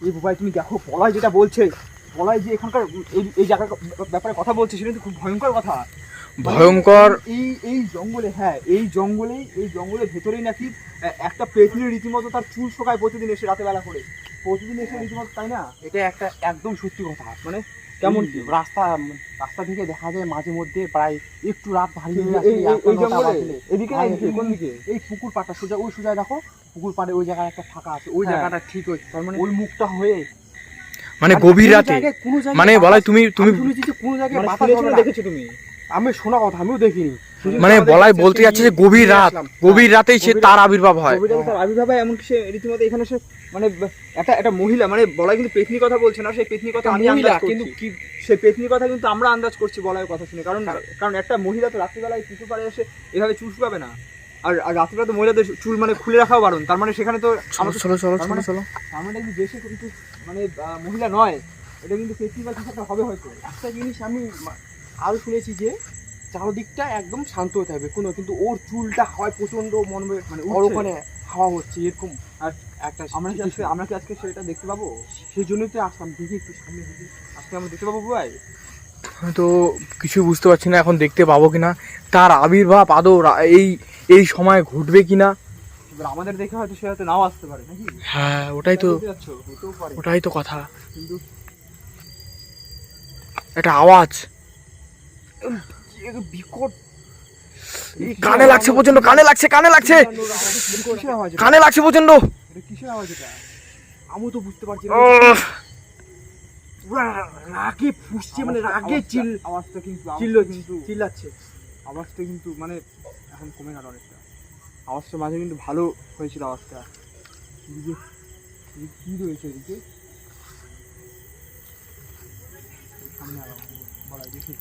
এই ভাই তুমি দেখো পলাই যেটা বলছে পলাই যে এখানকার এই এই জায়গার ব্যাপারে কথা বলছে সেটা কিন্তু খুব ভয়ঙ্কর কথা। ভয়ঙ্কর। এই এই জঙ্গলে হ্যাঁ এই জঙ্গলে এই জঙ্গলের ভেতরেই নাকি একটা পেতনি রীতিমতো তার চুল শোকায় প্রতিদিন এসে রাতে বেলা করে। প্রতিদিন এসে রীতিমতো তাই না? এটা একটা একদম সত্যি কথা মানে কেমন কি? রাস্তা রাস্তা থেকে দেখা যায় মাঝে মধ্যে প্রায় একটু রাত হয়ে জঙ্গলে? এদিকে না এদিকে? কোন দিকে? এই পুকুর পাটা সোজা ওই সোজা দেখো পুকুর পাড়ে ওই জায়গায় একটা ফাঁকা আছে। ওই হ্যাঁ। জায়গাটা ঠিক হয়েছে তার মানে ওই মুখটা হয়ে মানে গভীর রাতে? জায়গায়- কোনো জায়গায় মানে বলাই তুমি তুমি কোন শুনেছি যে কোনো জায়গায় মানে। দেখেছ তুমি? আমি শোনা কথা আমিও দেখিনি। মানে বলাই বলতে যাচ্ছে যে গভীর রাত গভীর রাতেই সে তার আবির্ভাব হয়। তার আবির্ভাব হয় এমনকি সে রীতিমতো এখানে সে মানে একটা একটা মহিলা মানে বলাই কিন্তু পেতনি কথা বলছে না সেই পেতনি কথা আমি আন্দাজ কিন্তু কিন্তু কি সেই পেতনি কথা কিন্তু আমরা আন্দাজ করছি বলার কথা শুনে। কারণ কারণ একটা মহিলা তো রাত্রিবেলায় পুকুর পাড়ে এসে এভাবে চুল শুকাবে না। আর আর রাত্রিবেলা তো মহিলাদের চুল মানে খুলে রাখাও বারণ। তার মানে সেখানে তো আমাদের চলো চলো চলো মানে- চলো তার মানে কিন্তু দেশে কিন্তু মানে মহিলা নয়। এটা কিন্তু পেতনি বা কিছু একটা হবে হয়তো। একটা জিনিস আমি মা- আরও শুনেছি যে চারদিকটা একদম শান্ত হতে হবে কোনো কিন্তু ওর চুলটা হয় প্রচণ্ড মন মানে ওর ওখানে হাওয়া হচ্ছে এরকম। আর একটা আমরা কি আজকে আমরা কি আজকে সেটা দেখতে পাবো? সেই জন্যই তো আসলাম দেখি একটু সামনে দেখি। আজকে আমরা দেখতে পাবো ভাই তো কিছু বুঝতে পারছি না এখন দেখতে পাবো কিনা। তার আবির্ভাব আদৌ এই এই সময় ঘটবে কিনা? এবার আমাদের দেখে হয়তো সে হয়তো নাও আসতে পারে নাকি? হ্যাঁ ওটাই তো ওটাই তো কথা। কিন্তু একটা আওয়াজ। বিকট কানে লাগছে প্রচণ্ড কানে লাগছে কানে লাগছে? কানে লাগছে প্রচণ্ড কিসের আওয়াজ এটা? আমি তো বুঝতে পারছি না। রাগে ফুসছে মানে রাগে চিল আওয়াজটা কিন্তু চিল্লো কিন্তু চিল্লাচ্ছে। আওয়াজটা কিন্তু মানে এখন কমে গেল অনেকটা। আওয়াজটা মাঝে কিন্তু ভালো হয়েছিল আওয়াজটা। এদিকে কি রয়েছে এদিকে? সামনে আরও বলা দেখি।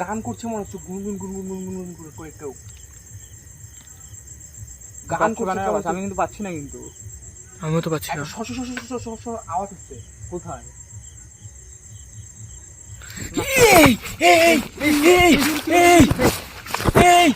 গান করছে মনে হচ্ছে গুনগুন গুনগুন গুনগুন গুনগুন করে কয়েকটাও। গান করছে আওয়াজ? আমি কিন্তু পাচ্ছি না কিন্তু। আমিও তো পাচ্ছি না। সস সস সস শ শ শ শ শ আওয়াজ হচ্ছে। কোথায়? এই এই এই এই এই